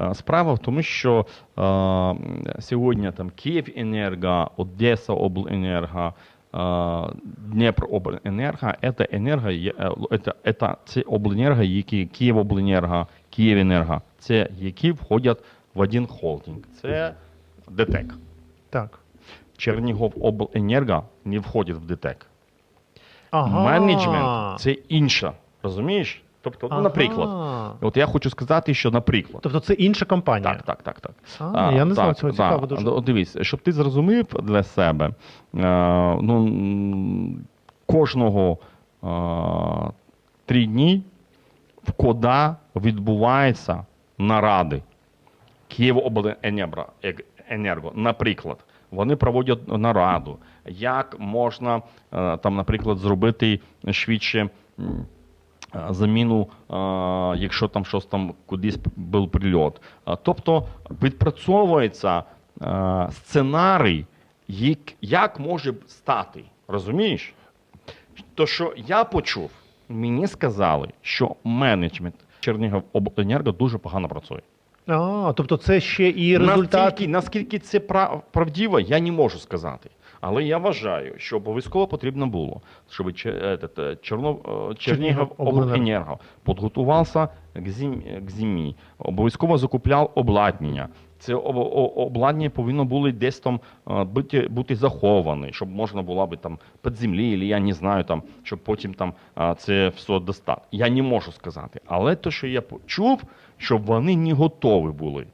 Е, Справа в тому, що е, сьогодні там Київенерго, Одеса обленерго, е, Дніпробленерго – це енерго, е, это, это, це обленерго, які Київобленерго, Київенерго, це які входять в один холдинг. Це ДТЕК. Так. Чернігов обленерго не входить в ДТЕК. Ага. Менеджмент це інше. Розумієш? Тобто, ну, наприклад, Ага. от я хочу сказати, що, наприклад, Тобто це інша компанія. так, так, так, так. А, я не знав так, цього, цікаво дуже. От Дивись, щоб ти зрозумів для себе, е, ну, м, кожного е, три дні в КОДА відбуваються наради Київобленерго, енерго, наприклад. Вони проводять нараду, як можна е, там, наприклад, зробити швидше м, заміну, е, якщо там щось там кудись був прильот. Е, Тобто відпрацьовується е, сценарій, як, може стати. Розумієш? То, що я почув, мені сказали, що менеджмент Чернігівобленерго дуже погано працює. А, тобто це ще і результат. Наскільки, наскільки це прав- правдиво, я не можу сказати. Але я вважаю, що обов'язково потрібно було, щоб е, Черно, е, Чернігів обленерго підготувався к зимі, обов'язково закупляв обладнання. Це об- обладнання повинно було десь там е, бути, бути заховане, щоб можна було би там під землі, або я не знаю, там, щоб потім там е, це все достати. Я не можу сказати. Але те, що я почув, щоб вони не готові були